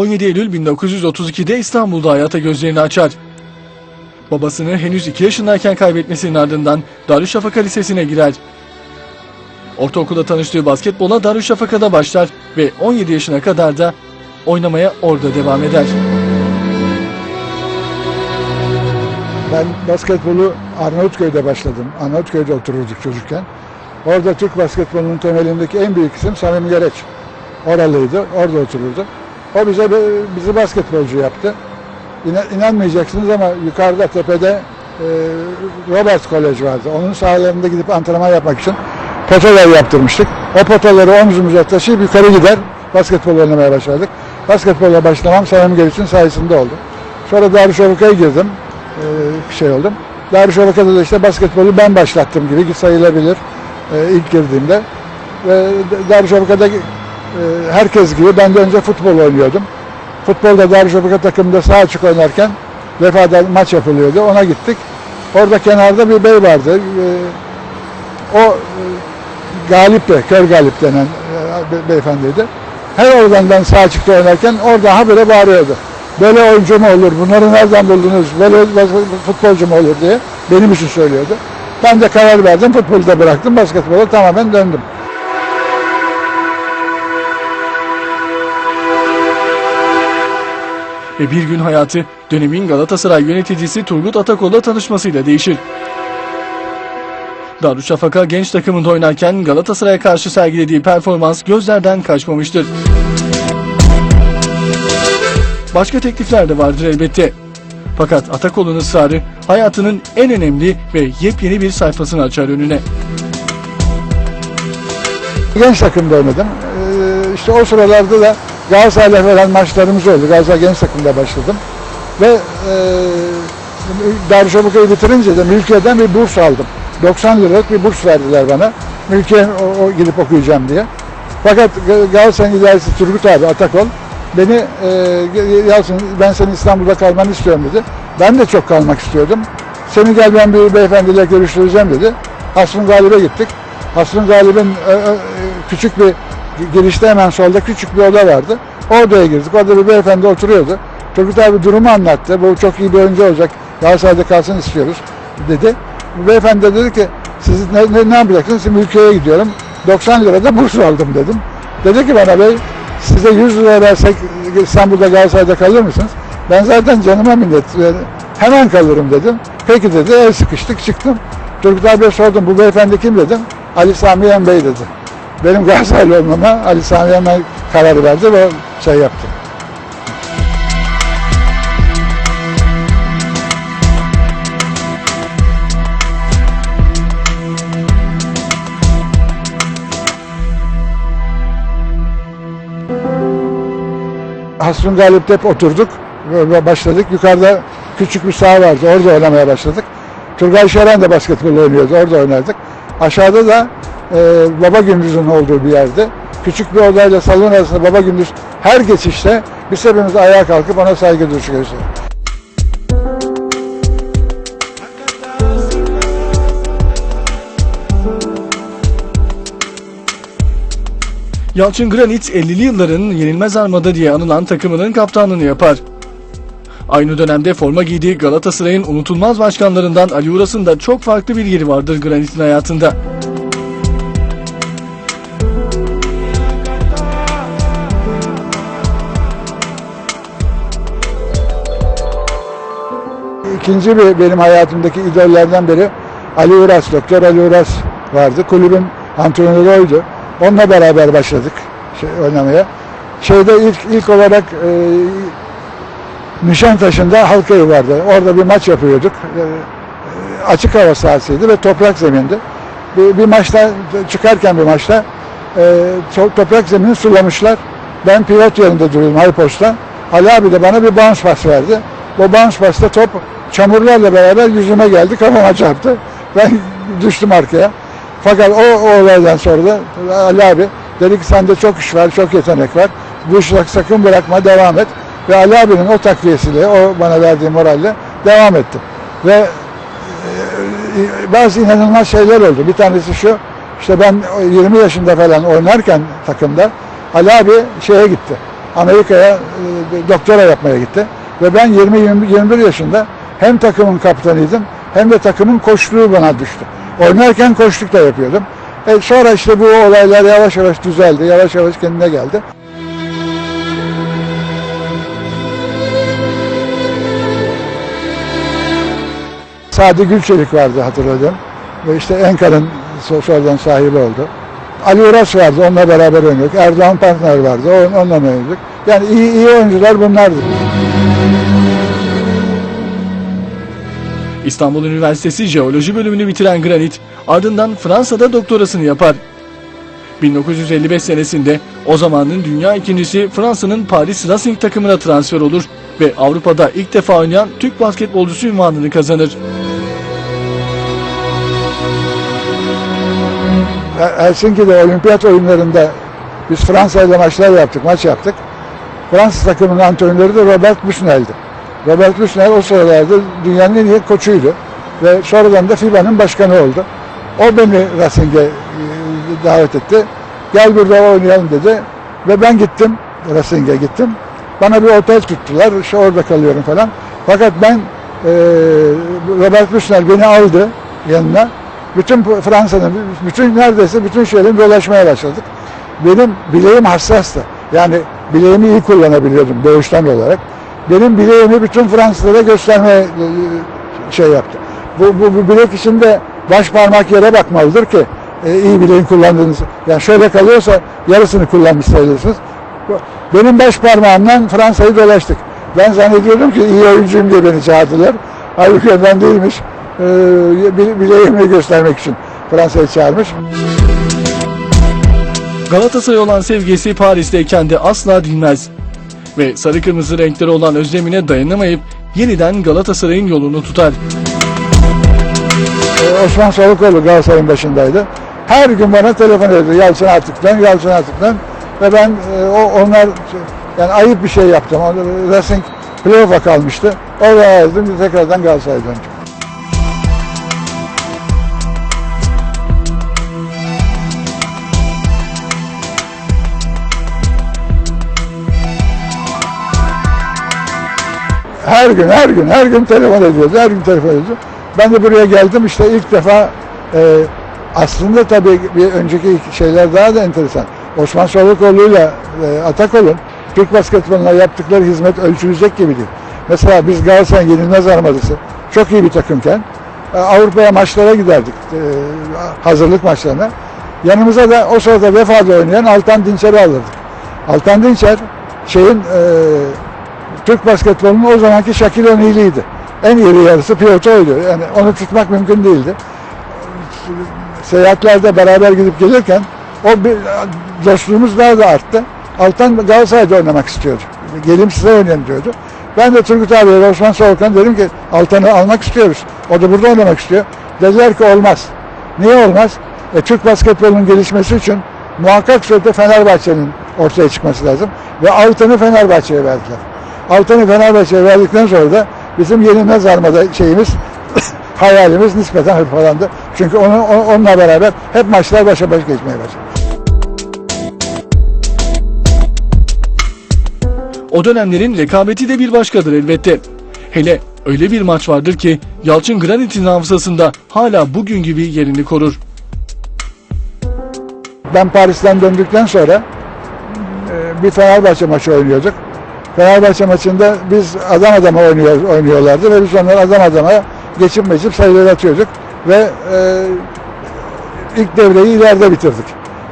17 Eylül 1932'de İstanbul'da hayata gözlerini açar. Babasını henüz 2 yaşındayken kaybetmesinin ardından Darüşşafaka Lisesi'ne girer. Ortaokulda tanıştığı basketbola Darüşşafaka'da başlar ve 17 yaşına kadar da oynamaya orada devam eder. Ben basketbolu Arnavutköy'de başladım. Arnavutköy'de otururduk çocukken. Orada Türk basketbolunun temelindeki en büyük isim Samim Gereç. Oralıydı, orada otururdu. O bize bizi basketbolcu yaptı. İna, inanmayacaksınız ama yukarıda tepede e, Roberts College vardı. Onun sahalarında gidip antrenman yapmak için potalar yaptırmıştık. O potaları omzumuza taşıyıp yukarı gider basketbol oynamaya başladık. Basketbolla başlamam Samim Gereç'in sayesinde oldu. Sonra Darüşşafaka'ya girdim. E, şey oldum. Darüşşafaka'da da işte basketbolu ben başlattım gibi sayılabilir e, ilk girdiğimde. Ve Darüşşafaka'da e, herkes gibi ben de önce futbol oynuyordum. Futbolda Darüşşafaka takımında sağ açık oynarken vefada maç yapılıyordu. Ona gittik. Orada kenarda bir bey vardı. E, o e, Galip de, Kör Galip denen e, be- beyefendiydi. Her oradan sağ açıkta oynarken orada habire bağırıyordu. Böyle oyuncu mu olur, bunları nereden buldunuz, böyle futbolcu mu olur diye benim için söylüyordu. Ben de karar verdim, futbolu da bıraktım, basketbola tamamen döndüm. Ve bir gün hayatı dönemin Galatasaray yöneticisi Turgut Atakol'la tanışmasıyla değişir. Darüşşafaka genç takımında oynarken Galatasaray'a karşı sergilediği performans gözlerden kaçmamıştır. Başka teklifler de vardır elbette. Fakat Atakol'un ısrarı hayatının en önemli ve yepyeni bir sayfasını açar önüne. Genç takımda oynadım. Ee, işte o sıralarda da Galatasaray'la falan maçlarımız oldu. Galatasaray genç takımda başladım. Ve e, Darüşşafaka'yı bitirince de Mülkiye'den bir burs aldım. 90 liralık bir burs verdiler bana. Mülkiye o, o gidip okuyacağım diye. Fakat Ga- Galatasaray'ın idaresi Turgut abi Atakol beni e, Yalçın ben senin İstanbul'da kalmanı istiyorum dedi. Ben de çok kalmak istiyordum. Seni gel ben bir beyefendiyle görüştüreceğim dedi. Hasrın Galip'e gittik. Hasrın Galip'in e, e, küçük bir girişte hemen solda küçük bir oda vardı. O odaya girdik. Orada bir beyefendi oturuyordu. Turgut abi durumu anlattı. Bu çok iyi bir oyuncu olacak. Galatasaray'da kalsın istiyoruz dedi. Beyefendi de dedi ki siz ne, ne, ne yapacaksınız? Şimdi ülkeye gidiyorum. 90 lirada burs aldım dedim. Dedi ki bana bey size 100 lira versek İstanbul'da Galatasaray'da kalır mısınız? Ben zaten canıma minnet yani hemen kalırım dedim. Peki dedi el sıkıştık çıktım. Turgut abiye sordum bu beyefendi kim dedim. Ali Sami Yen Bey dedi. Benim Galatasaraylı olmama Ali Sami Bey karar verdi ve şey yaptı. Hasrun Galip'te hep oturduk ve başladık. Yukarıda küçük bir saha vardı. Orada oynamaya başladık. Turgay Şeren de basketbol oynuyordu. Orada oynardık. Aşağıda da e, Baba Gündüz'ün olduğu bir yerde. Küçük bir odayla salon arasında Baba Gündüz her geçişte biz hepimiz ayağa kalkıp ona saygı duruşu gösterdik. Yalçın Granit 50'li yılların yenilmez armada diye anılan takımının kaptanlığını yapar. Aynı dönemde forma giydiği Galatasaray'ın unutulmaz başkanlarından Ali Uras'ın da çok farklı bir yeri vardır Granit'in hayatında. İkinci bir benim hayatımdaki idollerden biri Ali Uras, Doktor Ali Uras vardı. Kulübün antrenörü oydu. Onunla beraber başladık şey, oynamaya. Şeyde ilk ilk olarak e, Nişantaşı'nda halk evi vardı. Orada bir maç yapıyorduk. E, e, açık hava sahasıydı ve toprak zemindi. Bir, bir maçta çıkarken bir maçta e, to- toprak zemini sulamışlar. Ben pivot yerinde duruyorum high post'ta. Ali abi de bana bir bounce pas verdi. O bounce pasta top çamurlarla beraber yüzüme geldi, kafama çarptı. Ben düştüm arkaya. Fakat o, o olaydan sonra da Ali abi dedi ki sende çok iş var, çok yetenek var. Bu işi sakın bırakma, devam et. Ve Ali abinin o takviyesiyle, o bana verdiği moralle devam ettim. Ve e, bazı inanılmaz şeyler oldu. Bir tanesi şu, işte ben 20 yaşında falan oynarken takımda Ali abi şeye gitti. Amerika'ya e, doktora yapmaya gitti. Ve ben 20-21 yaşında hem takımın kaptanıydım hem de takımın koçluğu bana düştü. Oynarken koçluk da yapıyordum. E sonra işte bu olaylar yavaş yavaş düzeldi, yavaş yavaş kendine geldi. Sadi Gülçelik vardı hatırladım. Ve işte Enka'nın so- sonradan sahibi oldu. Ali Uras vardı, onunla beraber oynadık. Erdoğan Partner vardı, on- onunla oynadık. Yani iyi, iyi oyuncular bunlardı. İstanbul Üniversitesi Jeoloji bölümünü bitiren Granit ardından Fransa'da doktorasını yapar. 1955 senesinde o zamanın dünya ikincisi Fransa'nın Paris Racing takımına transfer olur ve Avrupa'da ilk defa oynayan Türk basketbolcusu ünvanını kazanır. Her- Helsinki'de olimpiyat oyunlarında biz Fransa ile maçlar yaptık, maç yaptık. Fransız takımının antrenörü de Robert Busnel'di. Robert Busnel o sıralarda dünyanın en iyi koçuydu. Ve sonradan da FIBA'nın başkanı oldu. O beni Racing'e e, davet etti. Gel burada oynayalım dedi. Ve ben gittim, Racing'e gittim. Bana bir otel tuttular, işte orada kalıyorum falan. Fakat ben, Robert Busnel beni aldı yanına. Bütün Fransa'nın, bütün neredeyse bütün şeyleri dolaşmaya başladık. Benim bileğim hassastı. Yani bileğimi iyi kullanabiliyordum doğuştan olarak. Benim bileğimi bütün Fransızlara göstermeye e, şey yaptı. Bu, bu, bu bilek içinde baş parmak yere bakmalıdır ki e, iyi bileğin kullandığınız. Yani şöyle kalıyorsa yarısını kullanmış sayılırsınız. Benim baş parmağımdan Fransa'yı dolaştık. Ben zannediyordum ki iyi oyuncuyum diye beni çağırdılar. Halbuki ben değilmiş. E, bile- bileğimi göstermek için Fransa'yı çağırmış. Galatasaray'a olan sevgisi Paris'teyken de asla dinmez. Ve sarı kırmızı renkleri olan özlemine dayanamayıp yeniden Galatasaray'ın yolunu tutar. Ee, Osman Solukoğlu Galatasaray'ın başındaydı. Her gün bana telefon ediyordu. Yalçın Artık'tan, Yalçın Artık'tan. Ve ben e, o onlar yani ayıp bir şey yaptım. Racing playoff'a kalmıştı. Oraya yazdım. Tekrardan Galatasaray'a döndüm. Her gün, her gün, her gün telefon ediyordu, her gün telefon ediyordu. Ben de buraya geldim işte ilk defa e, aslında tabii bir önceki şeyler daha da enteresan. Osman Solukoğlu'yla e, Atakol'un Türk basketboluna yaptıkları hizmet ölçülecek gibi değil. Mesela biz Galatasaray Yenilmez Armadası çok iyi bir takımken e, Avrupa'ya maçlara giderdik, e, hazırlık maçlarına. Yanımıza da o sırada Vefa'da oynayan Altan Dinçer'i alırdık. Altan Dinçer şeyin e, Türk basketbolunun o zamanki Shaquille O'Neal'iydi. En iri yarısı pivotu oydu. Yani onu tutmak mümkün değildi. Seyahatlerde beraber gidip gelirken o bir, dostluğumuz daha da arttı. Altan Galatasaray'da oynamak istiyordu. Gelin size oynayın diyordu. Ben de Turgut abiye ve Osman Soğukan dedim ki Altan'ı almak istiyoruz. O da burada oynamak istiyor. Dediler ki olmaz. Niye olmaz? E, Türk basketbolunun gelişmesi için muhakkak surette Fenerbahçe'nin ortaya çıkması lazım. Ve Altan'ı Fenerbahçe'ye verdiler. Altan'ı Fenerbahçe'ye verdikten sonra da bizim yenilmez armada şeyimiz hayalimiz nispeten hırpalandı. Çünkü onu, onunla beraber hep maçlar başa baş geçmeye başladı. O dönemlerin rekabeti de bir başkadır elbette. Hele öyle bir maç vardır ki Yalçın Granit'in hafızasında hala bugün gibi yerini korur. Ben Paris'ten döndükten sonra e, bir Fenerbahçe maçı oynuyorduk. Fenerbahçe maçında biz adam adama oynuyor, oynuyorlardı ve biz onları adam adama geçip geçip sayıları atıyorduk ve e, ilk devreyi ileride bitirdik.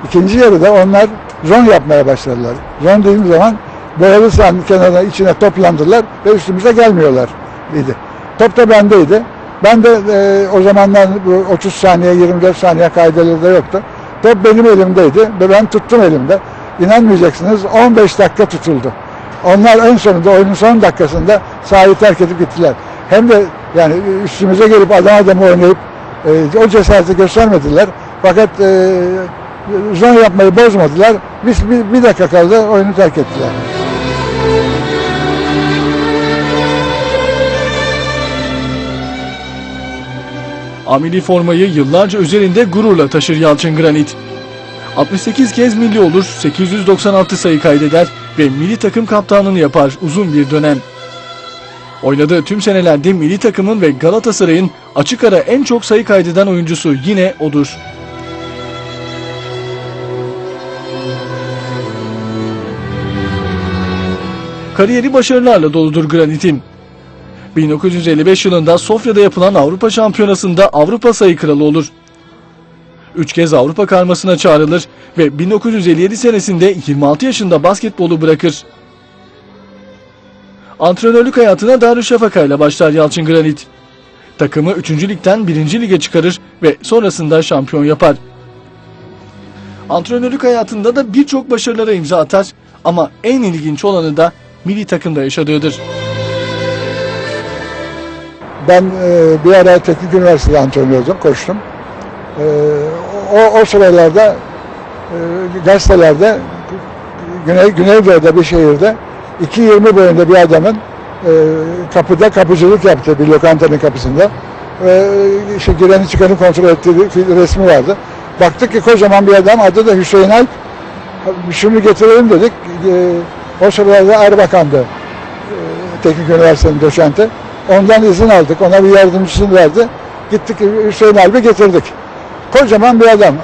İkinci yarıda onlar zon yapmaya başladılar. Zon dediğim zaman boyalı sahanın kenarına içine toplandılar ve üstümüze gelmiyorlar idi. Top da bendeydi. Ben de e, o zamanlar bu 30 saniye 24 saniye kaydeleri de yoktu. Top benim elimdeydi ve ben tuttum elimde. İnanmayacaksınız 15 dakika tutuldu. Onlar en sonunda oyunun son dakikasında sahayı terk edip gittiler. Hem de yani üstümüze gelip adam adamı oynayıp e, o cesareti göstermediler. Fakat e, zon yapmayı bozmadılar. Biz bir, bir dakika kaldı oyunu terk ettiler. Amili formayı yıllarca üzerinde gururla taşır Yalçın Granit. 68 kez milli olur, 896 sayı kaydeder ve milli takım kaptanlığını yapar uzun bir dönem. Oynadığı tüm senelerde milli takımın ve Galatasaray'ın açık ara en çok sayı kaydeden oyuncusu yine odur. Kariyeri başarılarla doludur Granit'in. 1955 yılında Sofya'da yapılan Avrupa Şampiyonası'nda Avrupa sayı kralı olur. Üç kez Avrupa karmasına çağrılır ve 1957 senesinde 26 yaşında basketbolu bırakır. Antrenörlük hayatına Darüşşafaka ile başlar Yalçın Granit. Takımı 3. ligden 1. lige çıkarır ve sonrasında şampiyon yapar. Antrenörlük hayatında da birçok başarılara imza atar ama en ilginç olanı da milli takımda yaşadığıdır. Ben e, bir ara teknik üniversitede antrenördüm, koştum. E, o, o sıralarda e, gazetelerde Güney, Güneydoğu'da bir şehirde 2.20 boyunda bir adamın e, kapıda kapıcılık yaptığı bir lokantanın kapısında ve işte gireni çıkanı kontrol ettiği resmi vardı. Baktık ki kocaman bir adam adı da Hüseyin Alp. Şunu getirelim dedik. E, o sıralarda Erbakan'dı e, Teknik Üniversitenin doçenti. Ondan izin aldık. Ona bir yardımcısını verdi. Gittik Hüseyin Alp'i getirdik. Kocaman bir adam.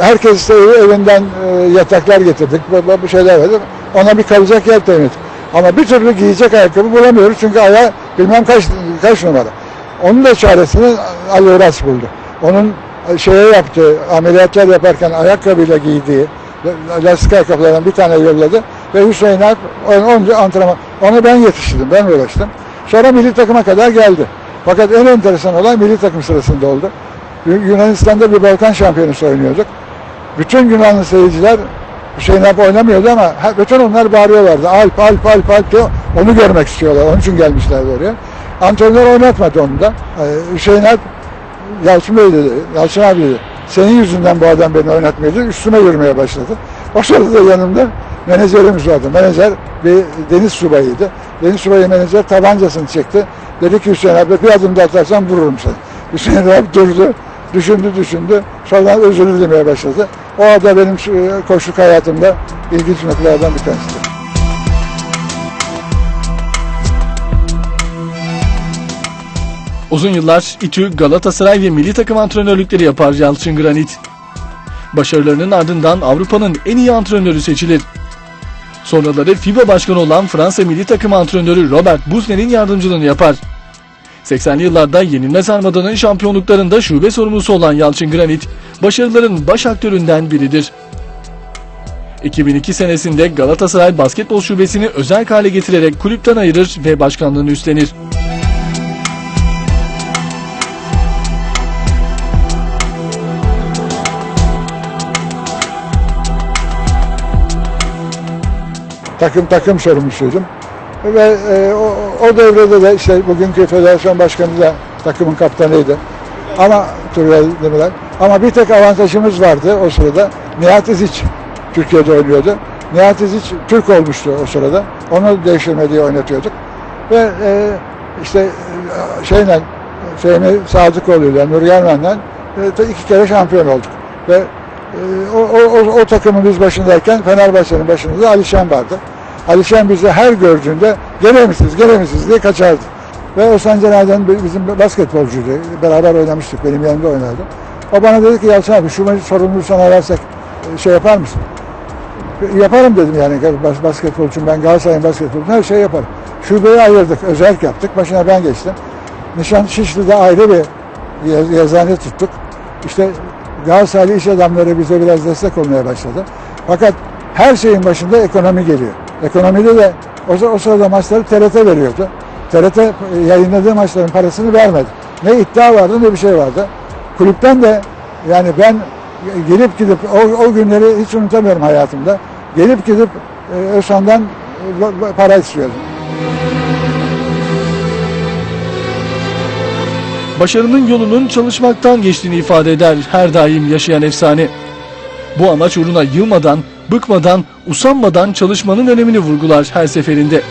Herkes de evinden e, yataklar getirdik. Bu şeyler verdik. Ona bir kalacak yer temin ettik. Ama bir türlü giyecek ayakkabı bulamıyoruz. Çünkü ayağı bilmem kaç kaç numara. Onun da çaresini Ali Uras buldu. Onun şeye yaptığı, ameliyatlar yaparken ayakkabıyla giydiği lastik ayakkabılardan bir tane yolladı. Ve Hüseyin Alp onca antrenman. Onu ben yetiştirdim, ben uğraştım. Sonra milli takıma kadar geldi. Fakat en enteresan olay milli takım sırasında oldu. Yunanistan'da bir Balkan şampiyonası oynuyorduk. Bütün Yunanlı seyirciler Hüseyin Alp oynamıyordu ama bütün onlar bağırıyorlardı. Alp, Alp, Alp, Alp diyor. Onu görmek istiyorlar. Onun için gelmişlerdi oraya. Antrenör oynatmadı onu da. Ee, Hüseyin Alp, Yalçın Bey dedi, Yalçın abi dedi. Senin yüzünden bu adam beni oynatmıyordu. Üstüme yürümeye başladı. O sırada yanımda menajerimiz vardı. Menajer bir deniz subayıydı. Deniz subayı menajer tabancasını çekti. Dedi ki Hüseyin abi bir adım daha atarsan vururum seni. Hüseyin abi durdu. Düşündü düşündü. Sonra özür dilemeye başladı. O da benim koşuk hayatımda ilginç noktalardan bir tanesidir. Uzun yıllar İTÜ, Galatasaray ve milli takım antrenörlükleri yapar Yalçın Granit. Başarılarının ardından Avrupa'nın en iyi antrenörü seçilir. Sonraları FIBA başkanı olan Fransa milli takım antrenörü Robert Busner'in yardımcılığını yapar. 80'li yıllarda Yenilmez Armada'nın şampiyonluklarında şube sorumlusu olan Yalçın Granit, başarıların baş aktöründen biridir. 2002 senesinde Galatasaray basketbol şubesini özel hale getirerek kulüpten ayırır ve başkanlığını üstlenir. takım takım sorumlusuydum. Ve e, o, o devrede de işte bugünkü federasyon başkanı da takımın kaptanıydı. Ama Turgay Demirel. Ama bir tek avantajımız vardı o sırada. Nihat İziç Türkiye'de oynuyordu. Nihat İziç Türk olmuştu o sırada. Onu değiştirme diye oynatıyorduk. Ve e, işte e, şeyle Fehmi Sadıkoğlu'yla Nur Gelmen'le e, iki kere şampiyon olduk. Ve e, o, o, o, o takımın biz başındayken Fenerbahçe'nin başında da Ali Şen vardı. Ali Şen bizi her gördüğünde gene misiniz diye kaçardı. Ve Özcan Cener'den bizim basketbolcuydu. Beraber oynamıştık, benim yanımda oynardı. O bana dedi ki Yalçın abi şu sorumluluğu sana versek şey yapar mısın? Yaparım dedim yani bas basketbolcuyum ben Galatasaray'ın basketbolcuyum her şey yaparım. Şubeyi ayırdık, özellik yaptık. Başına ben geçtim. Nişan Şişli'de ayrı bir yaz yazıhane tuttuk. İşte Galatasaraylı iş adamları bize biraz destek olmaya başladı. Fakat her şeyin başında ekonomi geliyor. Ekonomide de o, o sırada maçları TRT veriyordu. TRT yayınladığı maçların parasını vermedi. Ne iddia vardı ne bir şey vardı. Kulüpten de yani ben gelip gidip o, o günleri hiç unutamıyorum hayatımda. Gelip gidip e, Özhan'dan e, para istiyordum. Başarının yolunun çalışmaktan geçtiğini ifade eder her daim yaşayan efsane. Bu amaç uğruna yılmadan, bıkmadan, usanmadan çalışmanın önemini vurgular her seferinde.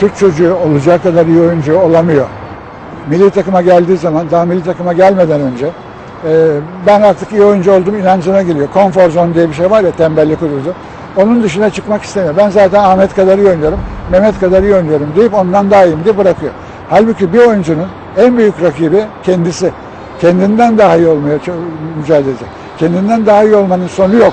Türk çocuğu olacağı kadar iyi oyuncu olamıyor. Milli takıma geldiği zaman, daha milli takıma gelmeden önce e, ben artık iyi oyuncu oldum inancına geliyor. Konfor zone diye bir şey var ya tembellik hududu. Onun dışına çıkmak istemiyor. Ben zaten Ahmet kadar iyi oynuyorum, Mehmet kadar iyi oynuyorum deyip ondan daha iyiyim diye bırakıyor. Halbuki bir oyuncunun en büyük rakibi kendisi. Kendinden daha iyi olmaya mücadele edecek. Kendinden daha iyi olmanın sonu yok.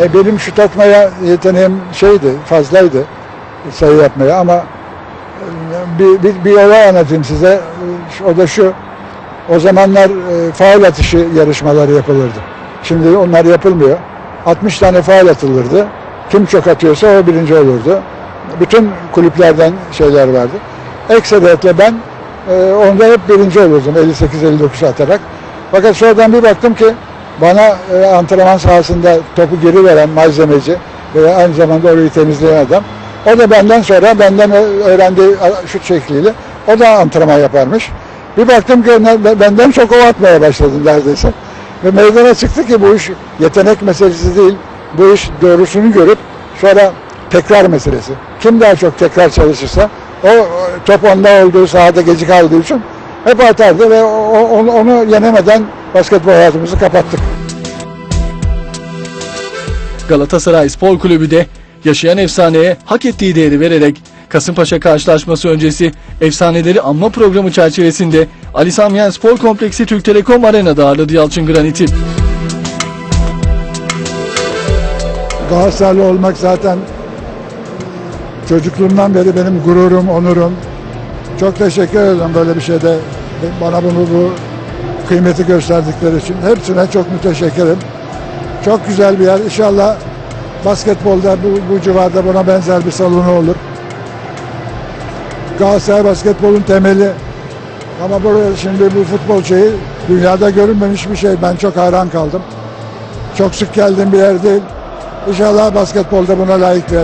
E benim şut atmaya yeteneğim şeydi, fazlaydı sayı yapmaya ama bir, bir, bir olay anlatayım size. O da şu, o zamanlar e, faul atışı yarışmaları yapılırdı. Şimdi onlar yapılmıyor. 60 tane faul atılırdı. Kim çok atıyorsa o birinci olurdu. Bütün kulüplerden şeyler vardı. Ekseriyetle ben e, onda hep birinci olurdum 58-59 atarak. Fakat sonradan bir baktım ki bana e, antrenman sahasında topu geri veren malzemeci ve aynı zamanda orayı temizleyen adam. O da benden sonra benden öğrendiği şut şekliyle o da antrenman yaparmış. Bir baktım ki benden çok o atmaya başladım neredeyse. Ve meydana çıktı ki bu iş yetenek meselesi değil. Bu iş doğrusunu görüp sonra tekrar meselesi. Kim daha çok tekrar çalışırsa o top onda olduğu sahada geci kaldığı için hep atardı ve onu yenemeden basketbol hayatımızı kapattık. Galatasaray Spor Kulübü de yaşayan efsaneye hak ettiği değeri vererek Kasımpaşa karşılaşması öncesi efsaneleri anma programı çerçevesinde Ali Sami Yen Spor Kompleksi Türk Telekom Arena'da ağırladı Yalçın Granit'i. Galatasaraylı olmak zaten çocukluğumdan beri benim gururum, onurum. Çok teşekkür ederim böyle bir şeyde bana bunu bu kıymeti gösterdikleri için. Hepsine çok müteşekkirim. Çok güzel bir yer. İnşallah basketbolda bu, bu civarda buna benzer bir salonu olur. Galatasaray basketbolun temeli. Ama burada şimdi bu futbol şeyi dünyada görünmemiş bir şey. Ben çok hayran kaldım. Çok sık geldiğim bir yer değil. İnşallah basketbolda buna layık bir.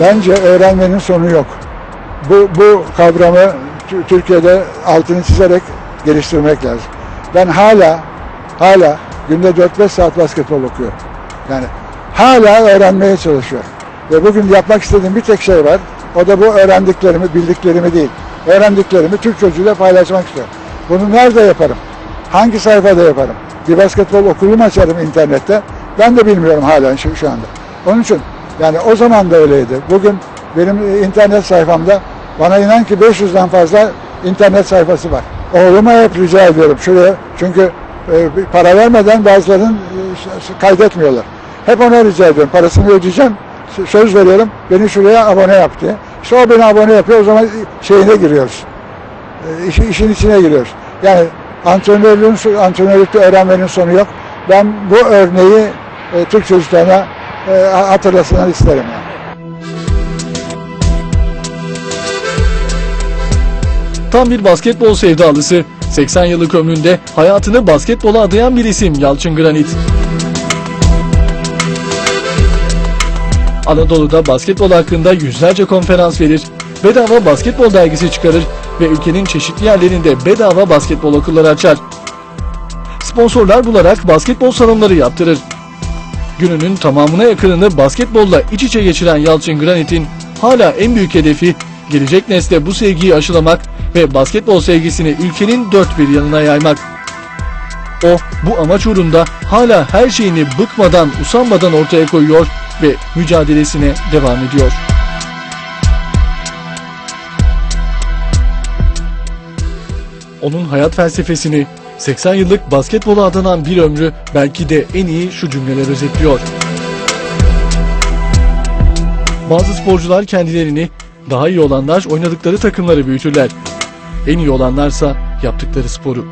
Bence öğrenmenin sonu yok. Bu, bu kavramı Tü- Türkiye'de altını çizerek geliştirmek lazım. Ben hala hala günde 4-5 saat basketbol okuyorum. Yani hala öğrenmeye çalışıyorum. Ve bugün yapmak istediğim bir tek şey var. O da bu öğrendiklerimi, bildiklerimi değil. Öğrendiklerimi Türk çocuğuyla paylaşmak istiyorum. Bunu nerede yaparım? Hangi sayfada yaparım? Bir basketbol okulu mu açarım internette? Ben de bilmiyorum hala şu, şu anda. Onun için yani o zaman da öyleydi. Bugün benim internet sayfamda bana inan ki 500'den fazla internet sayfası var. Oğluma hep rica ediyorum şuraya çünkü e, para vermeden bazılarının e, kaydetmiyorlar. Hep ona rica ediyorum. Parasını ödeyeceğim. Söz veriyorum. Beni şuraya abone yap diye. İşte o beni abone yapıyor. O zaman şeyine giriyoruz. E, işin, işin içine giriyoruz. Yani antrenörlüğün, antrenörlükte öğrenmenin sonu yok. Ben bu örneği e, Türk çocuklarına e, hatırlasınlar isterim. Yani. Tam bir basketbol sevdalısı. 80 yıllık ömründe hayatını basketbola adayan bir isim Yalçın Granit. Anadolu'da basketbol hakkında yüzlerce konferans verir, bedava basketbol dergisi çıkarır ve ülkenin çeşitli yerlerinde bedava basketbol okulları açar. Sponsorlar bularak basketbol salonları yaptırır. Gününün tamamına yakınını basketbolla iç içe geçiren Yalçın Granit'in hala en büyük hedefi gelecek nesle bu sevgiyi aşılamak ve basketbol sevgisini ülkenin dört bir yanına yaymak. O bu amaç uğrunda hala her şeyini bıkmadan, usanmadan ortaya koyuyor ve mücadelesine devam ediyor. Onun hayat felsefesini 80 yıllık basketbola adanan bir ömrü belki de en iyi şu cümleler özetliyor. Bazı sporcular kendilerini, daha iyi olanlar oynadıkları takımları büyütürler. En iyi olanlarsa yaptıkları sporu.